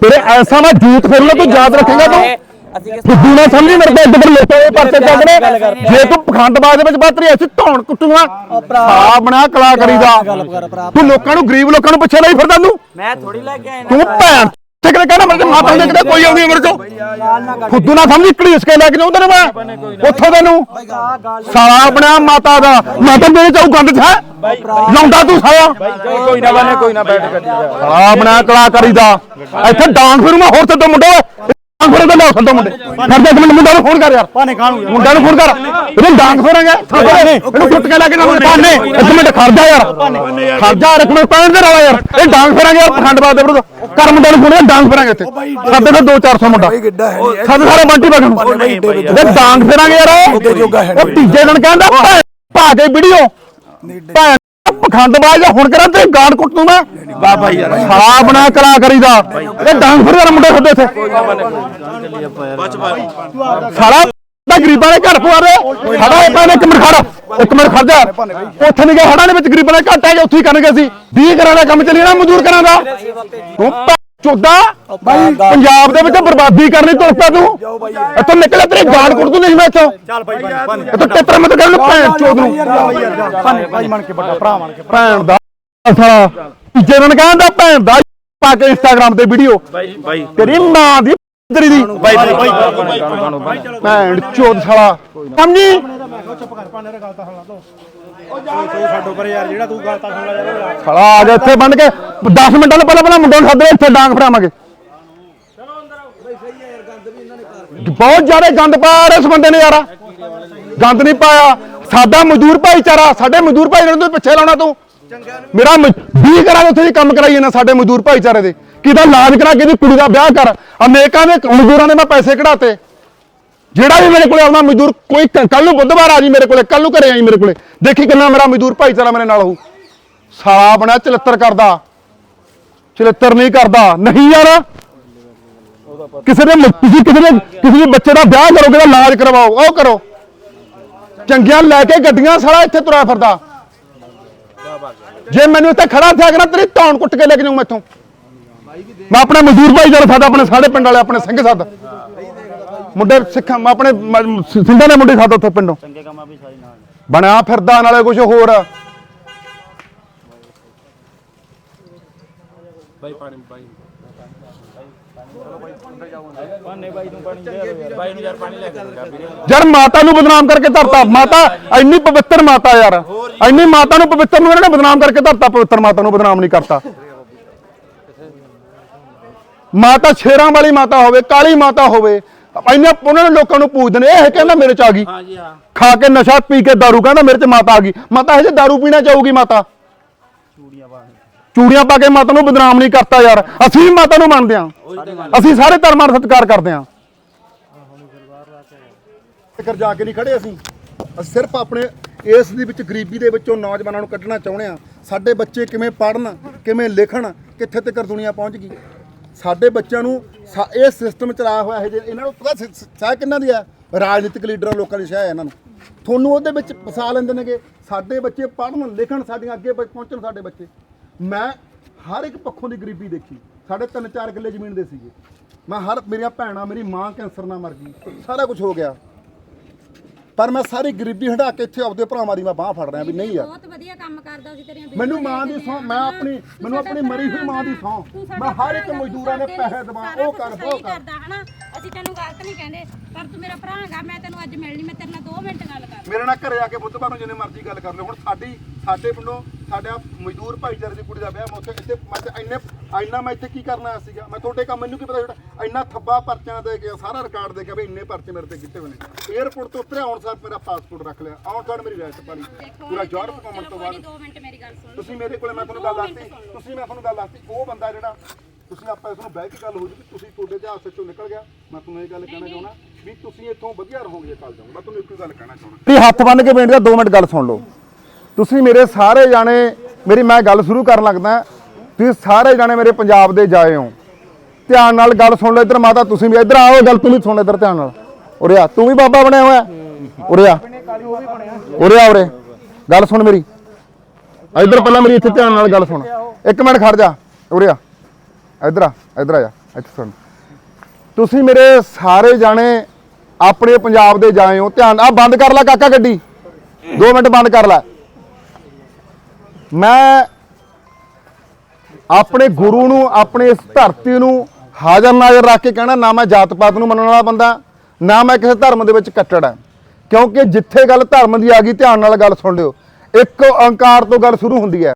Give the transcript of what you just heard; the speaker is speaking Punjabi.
ਤੇਰੇ ਐਸਾ ਮੈਂ ਜੂਤ ਫਿਰ ਤੂੰ ਯਾਦ ਰੱਖੇਗਾ ਤੂੰ। ਫੁੱਦੂ ਨਾ ਸਮਝੀ ਮੇਰੇ ਕੋਲ ਇੱਧਰ ਲੋਕਾਂ ਦੇ ਪਰਚੇ ਚੱਕਣੇ ਜੇ ਤੂੰ ਪਖੰਡਬਾਜ਼ ਦੇ ਵਿੱਚ ਵੱਧ ਰਹੀ ਐਸੀ ਧੌਣ ਕੁੱਟੂਗਾ। ਸਾਹ ਬਣਾ ਕਲਾਕਾਰੀ ਦਾ ਤੂੰ ਲੋਕਾਂ ਨੂੰ ਗਰੀਬ ਲੋਕਾਂ ਨੂੰ ਪਿੱਛੇ ਲਈ ਫਿਰਦਾ ਤੂੰ। ਮੈਂ ਥੋੜੀ ਲੈ ਕੇ ਆਇਆ ਤੂੰ ਭੈਣ ਟਿਕੜੇ ਕਹਿੰਦਾ ਮੇਰੇ ਮਾਤਾ ਦੇ ਕਿਤੇ ਕੋਈ ਆਉਂਦੀ ਮੇਰੇ ਚੋਂ? ਫੁੱਦੂ ਨਾ ਸਮਝੀ ਘੜੀਸ ਕੇ ਲੈ ਕੇ ਜਾਉਂਦਾ ਮੈਂ। ਉੱਥੋਂ ਤੈਨੂੰ। ਸਾਲਾ ਬਣਿਆ ਮਾਤਾ ਦਾ, ਮਾਤਾ ਮੇਰੇ ਚੋਂ ਗੰਦ ਛਾ ਲਾਉਂਦਾ ਤੂੰ ਸਾਲਾ। ਕੋਈ ਨਾ ਬਣੇ ਕੋਈ ਨਾ ਬੈਠ ਗੱਡੀ ਦਾ ਕਲਾਕਾਰੀ ਦਾ। ਇੱਥੇ ਡਾਂਸ ਫਿਰੂ ਮੈਂ ਹੋਰ ਤੇ ਮੁੰਡੇ ਤੇ ਲਿਆਓ ਸੰਦੋ ਮੁੰਡੇ। ਕਰਦੇ ਇੱਕ ਮਿੰਟ ਮੁੰਡਾ ਨੂੰ ਫੋਨ ਕਰ ਯਾਰ। ਪਾਣੇ ਕਾਣੂ ਮੁੰਡਾ ਨੂੰ ਫੋਨ ਕਰ। ਇਹਨੂੰ ਡਾਂਗ ਫਿਰਾਂਗੇ। ਇਹਨੂੰ ਕੁੱਟ ਕੇ ਲੈ ਕੇ ਜਾਵਾਂਗੇ। ਪਾਣੇ ਇੱਕ ਮਿੰਟ ਖੜ ਜਾ ਯਾਰ। ਖੜ ਜਾ ਇੱਕ ਮਿੰਟ ਪੈਣ ਦੇ ਰਵਾ ਯਾਰ। ਇਹ ਡਾਂਗ ਫਿਰਾਂਗੇ ਯਾਰ ਪਖੰਡਬਾਜ਼ ਦੇ ਵਿਰੁੱਧ। ਕਰ ਮੁੰਡੇ ਨੂੰ ਫੋਨ ਡਾਂਗ ਫਿਰਾਂਗੇ ਇੱਥੇ। ਸਾਡੇ ਤੋਂ 2-400 ਮੁੰਡਾ। ਸਾਡੇ ਸਾਰੇ ਬੰਟੀ ਬਗਨ ਇਹ ਡਾਂਗ ਫਿਰਾਂਗੇ ਯਾਰ। ਉਹ ਤੀਜੇ ਦਿਨ ਕਹਿੰਦਾ ਭੈ- ਕੇ ਵੀਡੀਓ। ਪਖੰਡਬਾਜ਼ ਦਾ ਹੁਣ ਕਰਾਂ ਤੇ ਗਾਂਡ ਕੁੱਟ ਦੂੰ ਮੈਂ। ਬਾਬਾ ਯਾਰ। ਸਾਲਾ ਬਣਾ ਕਲਾ ਕਰੀਦਾ। ਇਹ ਡਾਂਗ ਫਿਰ ਮੁੰਡੇ ਤੁਹਾਡੇ ਇੱਥੇ। ਸਾਲਾ ਦਾ ਗਰੀਬਾਂ ਦੇ ਘਰ ਪਵਾ ਦੇ। ਸਾਡਾ ਇਹ ਪੈਣੇ ਇੱਕ ਮਿੰਟ ਖੜ ਇੱਕ ਮਿੰਟ ਖੜ ਜਾ। ਉੱਥੇ ਨਹੀਂ ਗਿਆ ਹੜਾਂ ਦੇ ਵਿੱਚ ਗਰੀਬਾਂ ਦੇ ਘੱਟ ਹੈ ਉੱਥੇ ਹੀ ਕਰਨਗੇ ਅਸੀਂ 20 ਘਰਾਂ ਦਾ ਕੰਮ ਚੱਲੀ ਨਾ ਮਜ਼ਦੂਰ ਕਰਾਂ ਦਾ। ਤੂੰ ਚੋਦਾ ਬਾਈ ਪੰਜਾਬ ਦੇ ਵਿੱਚ ਬਰਬਾਦੀ ਕਰਨੀ ਤੁਰ ਪਿਆ ਤੂੰ ਇੱਥੋਂ ਨਿਕਲੇ ਤੇਰੇ ਗਾਲ ਕੁੱਟ ਦੂੰ ਨਹੀਂ ਮੈਂ ਇੱਥੋਂ ਚੱਲ ਭਾਈ ਪਾਣੇ ਇੱਥੋਂ ਟੇਤਰ ਮਤ ਕਰਨ ਭੈਣ ਚੋਦ ਨੂੰ ਭਾਈ ਬਣ ਕੇ ਵੱਡਾ ਭਰਾ ਬਣ ਕੇ ਭੈਣ ਦਾ ਸਾਲਾ ਤੀਜੇ ਦਿਨ ਕਹਿੰਦਾ ਭੈਣ ਦਾ ਪਾ ਕੇ ਇੰਸਟਾਗ੍ਰਾਮ ਤੇ ਵੀਡੀਓ ਤੇਰੀ ਮਾਂ ਦੀ ਤੇਰੀ ਦੀ ਕਾਣੂ ਭਾਈ ਭੈਣ ਚੋਦ ਸਾਲਾ ਸਮਝੀ ਚੁੱਪ ਕਰ ਪਾਣੇ ਗੱਲ ਤਾਂ ਸੁਣਾ ਤੋ ਉਹ ਛੱਡੋ ਪਰ ਯਾਰ ਜਿਹੜਾ ਤੂੰ ਗੱਲ ਤਾਂ ਸੁਣ ਲੈ ਸਾਲਾ ਆ ਜਾ ਇੱਥੇ ਬੰਨ ਕੇ 10 ਮਿੰਟਾਂ ਤੋਂ ਪਹਿਲਾਂ ਪਹਿਲਾਂ ਮੁੰਡੇ ਨੂੰ ਸੱਦੇ ਇੱਥੇ ਡਾਂਗ ਫੜਾਵਾਂਗੇ। ਬਹੁਤ ਜ਼ਿਆਦਾ ਗੰਦ ਪਾਇਆ ਯਾਰ ਇਸ ਬੰਦੇ ਨੇ ਯਾਰ। ਗੰਦ ਨਹੀਂ ਪਾਇਆ। ਸਾਡਾ ਮਜ਼ਦੂਰ ਭਾਈਚਾਰਾ, ਸਾਡੇ ਮਜ਼ਦੂਰ ਭਾਈਚਾਰੇ ਨੂੰ ਤੂੰ ਪਿੱਛੇ ਲਾਉਣਾ ਤੂੰ। ਮੇਰਾ 20 ਕਰਾਂ ਉੱਥੇ ਦੀ ਕੰਮ ਕਰਾਈ ਜਾਂਦਾ ਸਾਡੇ ਮਜ਼ਦੂਰ ਭਾਈਚਾਰੇ ਦੇ। ਕਿਹਦਾ ਇਲਾਜ ਕਰਾ, ਕਿਹਦੀ ਕੁੜੀ ਦਾ ਵਿਆਹ ਕਰ। ਅਮਰੀਕਾ ਦੇ ਮਜ਼ਦੂਰਾਂ ਦੇ ਮੈਂ ਪੈਸੇ ਕਢਾਤੇ। ਜਿਹੜਾ ਵੀ ਮੇਰੇ ਕੋਲੇ ਆਉਂਦਾ ਮਜ਼ਦੂਰ, ਕੋਈ ਕੱਲ ਨੂੰ ਬੁੱਧਵਾਰ ਆ ਜੀ ਮੇਰੇ ਕੋਲੇ ਕੱਲ ਨੂੰ ਘਰੇ ਆਈ ਮੇਰੇ ਕੋਲੇ। ਦੇਖੀ ਕਿੰਨਾ ਮੇਰਾ ਮਜ਼ਦੂਰ ਭਾਈਚਾਰਾ ਮੇਰੇ ਨਾਲ ਹੋਊ। ਸਾਲਾ ਬਣਿਆ ਚਲੱਤਰ ਕਰਦਾ। ਚਲੱਤਰ ਨਹੀਂ ਕਰਦਾ। ਨਹੀਂ ਯਾਰ। ਕਿਸੇ ਦੇ ਤੁਸੀਂ ਕਿਸੇ ਦੇ ਕਿਸੇ ਦੇ ਬੱਚੇ ਦਾ ਵਿਆਹ ਕਰੋਗੇ ਤਾਂ ਇਲਾਜ ਕਰਵਾਓ, ਉਹ ਕਰੋ। ਚੰਗੀਆਂ ਲੈ ਕੇ ਗੱਡੀਆਂ ਸਾਲਾ ਇੱਥੇ ਤੁਰਿਆ ਫਿਰਦਾ। ਜੇ ਮੈਨੂੰ ਇੱਥੇ ਖੜਾ ਥਿਆ ਕਰਾਂ ਤੇਰੀ ਧੌਣ ਕੁੱਟ ਕੇ ਲੈ ਕੇ ਜਾਊਂ ਮੈਥੋਂ। ਮੈਂ ਆਪਣੇ ਮਜ਼ਦੂਰ ਭਾਈ ਜਦ ਸਾਡਾ, ਆਪਣੇ ਸਾਡੇ ਪਿੰਡ ਵਾਲੇ, ਆਪਣੇ ਸਿੰਘ ਸੱਦ। ਮੁੰਡੇ ਸਿੱਖਾਂ ਮੈਂ ਆਪਣੇ ਸਿੰਘਾਂ ਦੇ ਮੁੰਡੇ ਸੱਦ ਉੱਥੇ ਪਿੰਡੋਂ। ਚੰਗੇ ਕੰਮਾਂ ਵੀ ਸਾਰੀ ਨਾਲ ਬਣਿਆ ਫਿਰਦਾ, ਨਾਲੇ ਕੁਝ ਹੋਰ। ਪਾਣੇ ਭਾਈ ਨੂੰ ਪਾਣੀ ਦੇ ਭਾਈ ਨੂੰ ਯਾਰ ਪਾਣੀ ਲੈ ਕੇ ਦੇ ਵੀਰੇ ਯਾਰ ਮਾਤਾ ਨੂੰ ਬਦਨਾਮ ਕਰਕੇ ਧਰਤਾ ਮਾਤਾ ਇੰਨੀ ਪਵਿੱਤਰ ਮਾਤਾ ਯਾਰ ਇੰਨੀ ਮਾਤਾ ਨੂੰ ਪਵਿੱਤਰ ਨੂੰ ਇਹਨਾਂ ਨੇ ਬਦਨਾਮ ਕਰਕੇ ਧਰਤਾ ਪਵਿੱਤਰ ਮਾਤਾ ਨੂੰ ਬਦਨਾਮ ਨਹੀਂ ਕਰਤਾ ਮਾਤਾ ਸ਼ੇਰਾਂ ਵਾਲੀ ਮਾਤਾ ਹੋਵੇ ਕਾਲੀ ਮਾਤਾ ਹੋਵੇ ਇੰਨੇ ਉਹਨਾਂ ਨੇ ਲੋਕਾਂ ਨੂੰ ਪੂਜਦੇ ਨੇ ਇਹ ਕਹਿੰਦਾ ਮੇਰੇ ਚ ਆ ਗਈ ਹਾਂ ਜੀ ਹਾਂ ਖਾ ਕੇ ਨਸ਼ਾ ਪੀ ਕੇ दारू ਕਹਿੰਦਾ ਮੇਰੇ ਚ ਮਾਤਾ ਆ ਗਈ ਮਾਤਾ ਹਜੇ दारू ਪੀਣਾ ਚਾਹੂਗੀ ਮਾਤਾ ਚੂੜੀਆਂ ਪਾ ਕੇ ਮਾਤਾ ਨੂੰ ਬਦਨਾਮ ਨਹੀਂ ਕਰਤਾ ਯਾਰ। ਅਸੀਂ ਵੀ ਮਾਤਾ ਨੂੰ ਮੰਨਦੇ ਹਾਂ। ਅਸੀਂ ਸਾਰੇ ਧਰਮਾਂ ਦਾ ਸਤਿਕਾਰ ਕਰਦੇ ਹਾਂ। ਫਿਕਰ ਜਾ ਕੇ ਨਹੀਂ ਖੜੇ ਅਸੀਂ ਅਸੀਂ ਸਿਰਫ ਆਪਣੇ ਇਸ ਦੇ ਵਿੱਚ ਗਰੀਬੀ ਦੇ ਵਿੱਚੋਂ ਨੌਜਵਾਨਾਂ ਨੂੰ ਕੱਢਣਾ ਚਾਹੁੰਦੇ ਆ ਸਾਡੇ ਬੱਚੇ ਕਿਵੇਂ ਪੜਨ ਕਿਵੇਂ ਲਿਖਣ ਕਿੱਥੇ ਤੱਕ ਦੁਨੀਆ ਪਹੁੰਚ ਗਈ? ਸਾਡੇ ਬੱਚਿਆਂ ਨੂੰ ਸਾ- ਇਹ ਸਿਸਟਮ ਚਲਾਇਆ ਹੋਇਆ ਹੈ ਜੇ ਇਹਨਾਂ ਨੂੰ ਪਤਾ ਸ਼ਾਹ ਕਿੰਨਾ ਦੀ ਹੈ ਰਾਜਨੀਤਿਕ ਲੀਡਰਾਂ ਲੋਕਾਂ ਦੀ ਸ਼ਾਹ ਹੈ ਇਹਨਾਂ ਨੂੰ। ਤੁਹਾਨੂੰ ਉਹਦੇ ਵਿੱਚ ਫਸਾ ਲੈਂਦੇ ਨੇਗੇ। ਸਾਡੇ ਬੱਚੇ ਪੜਨ ਲਿਖਣ ਸਾਡੀਆਂ ਅੱਗੇ ਪਹੁੰਚਣ ਸਾਡੇ ਬੱਚੇ। ਮੈਂ ਹਰ ਇੱਕ ਪੱਖੋਂ ਦੀ ਗਰੀਬੀ ਦੇਖੀ। ਸਾਡੇ ਤਿੰਨ ਚਾਰ ਕਿੱਲੇ ਜ਼ਮੀਨ ਦੇ ਸੀਗੇ। ਮੈਂ ਹਰ ਮੇਰੀਆਂ ਭੈਣਾਂ ਮੇਰੀ ਮਾਂ ਕੈਂਸਰ ਨਾਲ ਮਰ ਗਈ। ਸਾਰਾ ਕੁਝ ਹੋ ਗਿਆ। ਪਰ ਮੈਂ ਸਾਰੀ ਗਰੀਬੀ ਹਟਾ ਕੇ ਇੱਥੇ ਆਪਦੇ ਭਰਾਵਾਂ ਦੀ ਮੈਂ ਬਾਹ ਫੜ ਰਿਹਾ ਵੀ ਨਹੀਂ ਯਾਰ ਬਹੁਤ ਵਧੀਆ ਕੰਮ ਕਰਦਾ ਸੀ ਤੇਰੀਆਂ ਵੀਡੀਓ ਮੈਨੂੰ ਮਾਂ ਦੀ ਆ। ਮੈਂ ਆਪਣੀ ਮੈਨੂੰ ਆਪਣੀ ਮਰੀ ਹੋਈ ਮਾਂ ਦੀ ਸਾਡਾ ਮੈਂ ਹਰ ਇੱਕ ਮਜ਼ਦੂਰਾਂ ਦੇ ਤੂੰ ਪੈਸੇ ਦਵਾ ਉਹ ਕਰ ਉਹ ਕਰ। ਕਰਦਾ ਹਨਾ? ਅਸੀਂ ਤੈਨੂੰ ਗਲਤ ਨਹੀਂ ਕਹਿੰਦੇ ਪਰ ਤੂੰ ਮੇਰਾ ਭਰਾ ਹੈਗਾ ਮੈਂ ਤੈਨੂੰ ਅੱਜ ਮਿਲਣੀ ਮੈਂ ਤੇਰੇ ਨਾਲ 2 ਮਿੰਟ ਗੱਲ ਕਰ ਮੇਰੇ ਨਾਲ ਘਰੇ ਆ ਕੇ ਬੁੱਧਵਾਰ ਨੂੰ ਜਿੰਨੇ ਮਰਜ਼ੀ ਗੱਲ ਕਰ ਲਓ। ਹੁਣ ਸਾਡੀ ਸਾਡੇ ਪਿੰਡੋਂ ਸਾਡਾ ਮਜ਼ਦੂਰ ਭਾਈਚਾਰੇ ਦੀ ਕੁੜੀ ਦਾ ਵਿਆਹ ਮੈਂ ਉੱਥੇ ਇੱਥੇ ਮੈਂ ਤੇ ਇੰਨੇ ਇੰਨਾ ਮੈਂ ਇੱਥੇ ਕੀ ਕਰਨਾ ਆਇਆ ਸੀਗਾ? ਮੈਂ ਤੁਹਾਡੇ ਕੰਮ ਮੈਨੂੰ ਕੀ ਪਤਾ ਜਿਹੜਾ ਇੰਨਾ ਥੱਬਾ ਪਰਚਿਆਂ ਦੇ ਕੇ ਸਾਰਾ ਰਿਕਾਰਡ ਦੇ ਕੇ ਵੀ ਇੰਨੇ ਪਰਚੇ ਮੇਰੇ ਤੇ ਕੀਤੇ ਹੋਏ ਨੇ। 에어ਪੋਰਟ ਤੋਂ ਉਤਰਿਆ ਆਉਣ ਸਾਰ ਮੇਰਾ ਪਾਸਪੋਰਟ ਰੱਖ ਲਿਆ। ਆਉਣ ਸਾਰ ਮੇਰੀ ਰੈਸਟ ਪਾਲੀ। ਪੂਰਾ ਯੂਰਪ ਘੁੰਮਣ ਤੋਂ ਬਾਅਦ 2 ਮਿੰਟ ਮੇਰੀ ਗੱਲ ਸੁਣ। ਤੁਸੀਂ ਮੇਰੇ ਕੋਲੇ ਮੈਂ ਤੁਹਾਨੂੰ ਗੱਲ ਦੱਸਤੀ ਤੁਸੀਂ ਮੈਂ ਤੁਹਾਨੂੰ ਗੱਲ ਦੱਸਤੀ ਉਹ ਬੰਦਾ ਜਿਹੜਾ ਤੁਸੀਂ ਆਪਾਂ ਇਸ ਨੂੰ ਬਹਿ ਕੇ ਗੱਲ ਹੋ ਜੂਗੀ ਤੁਸੀਂ ਤੁਹਾਡੇ ਤੇ ਹਾਸੇ ਚੋਂ ਨਿਕਲ ਗਿਆ। ਮੈਂ ਤੁਹਾਨੂੰ ਇਹ ਗੱਲ ਕਹਿਣਾ ਚਾਹੁੰਦਾ ਵੀ ਤੁਸੀਂ ਇੱਥੋਂ ਵਧੀਆ ਰਹੋਗੇ ਕੱਲ ਜਾਊਂ ਮੈਂ ਤੁਹਾਨੂੰ ਇੱਕ ਗੱਲ ਕਹਿਣਾ ਚਾਹੁੰਦਾ। ਤੁਸੀਂ ਹੱਥ ਬੰਨ ਕੇ ਬੇਨਤੀ ਦਾ 2 ਮਿੰਟ ਗੱਲ ਸੁਣ ਲਓ। ਤੁਸੀਂ ਮੇਰੇ ਸਾਰੇ ਜਾਣੇ, ਮੇਰੀ ਮੈਂ ਗੱਲ ਸ਼ੁਰੂ ਕਰਨ ਲੱਗਦਾ, ਤੁਸੀਂ ਸਾਰੇ ਜਾਣੇ ਮੇਰੇ ਪੰਜਾਬ ਦੇ ਜਾਏ ਹੋ। ਧਿਆਨ ਨਾਲ ਗੱਲ ਸੁਣ ਲਓ ਇੱਧਰ ਮਾਤਾ, ਤੁਸੀਂ ਵੀ ਇੱਧਰ ਆਓ, ਗੱਲ ਤੂੰ ਵੀ ਸੁਣ ਇੱਧਰ ਧਿਆਨ ਨਾਲ। ਉਰੇ ਆ, ਤੂੰ ਵੀ ਬਾਬਾ ਬਣਿਆ ਹੋਇਆ। ਉਰੇ ਆ। ਉਰੇ ਆ ਉਰੇ। ਗੱਲ ਸੁਣ ਮੇਰੀ। ਇੱਧਰ ਪਹਿਲਾਂ ਮੇਰੀ ਇੱਥੇ ਧਿਆਨ ਨਾਲ ਗੱਲ ਸੁਣ। ਇੱਕ ਮਿੰਟ ਖੜ ਜਾ। ਉਰੇ ਆ। ਇੱਧਰ ਆ ਇੱਧਰ ਆ ਜਾ। ਇੱਥੇ ਸੁਣ। ਤੁਸੀਂ ਮੇਰੇ ਸਾਰੇ ਜਾਣੇ ਆਪਣੇ ਪੰਜਾਬ ਦੇ ਜਾਏ ਹੋ। ਧਿਆਨ, ਆ ਬੰਦ ਕਰ ਲੈ ਕਾਕਾ ਗੱਡੀ। 2 ਮਿੰਟ ਬੰਦ ਕਰ ਲੈ। ਮੈਂ ਆਪਣੇ ਗੁਰੂ ਨੂੰ, ਆਪਣੇ ਇਸ ਧਰਤੀ ਨੂੰ ਹਾਜ਼ਰ ਨਾਜ਼ਰ ਰੱਖ ਕੇ ਕਹਿਣਾ, ਨਾ ਮੈਂ ਜਾਤ ਪਾਤ ਨੂੰ ਮੰਨਣ ਵਾਲਾ ਬੰਦਾ, ਨਾ ਮੈਂ ਕਿਸੇ ਧਰਮ ਦੇ ਵਿੱਚ ਕੱਟੜ ਹਾਂ। ਕਿਉਂਕਿ ਜਿੱਥੇ ਗੱਲ ਧਰਮ ਦੀ ਆ ਗਈ, ਧਿਆਨ ਨਾਲ ਗੱਲ ਸੁਣ ਲਿਓ। ਇੱਕ ਓੰਕਾਰ ਤੋਂ ਗੱਲ ਸ਼ੁਰੂ ਹੁੰਦੀ ਹੈ।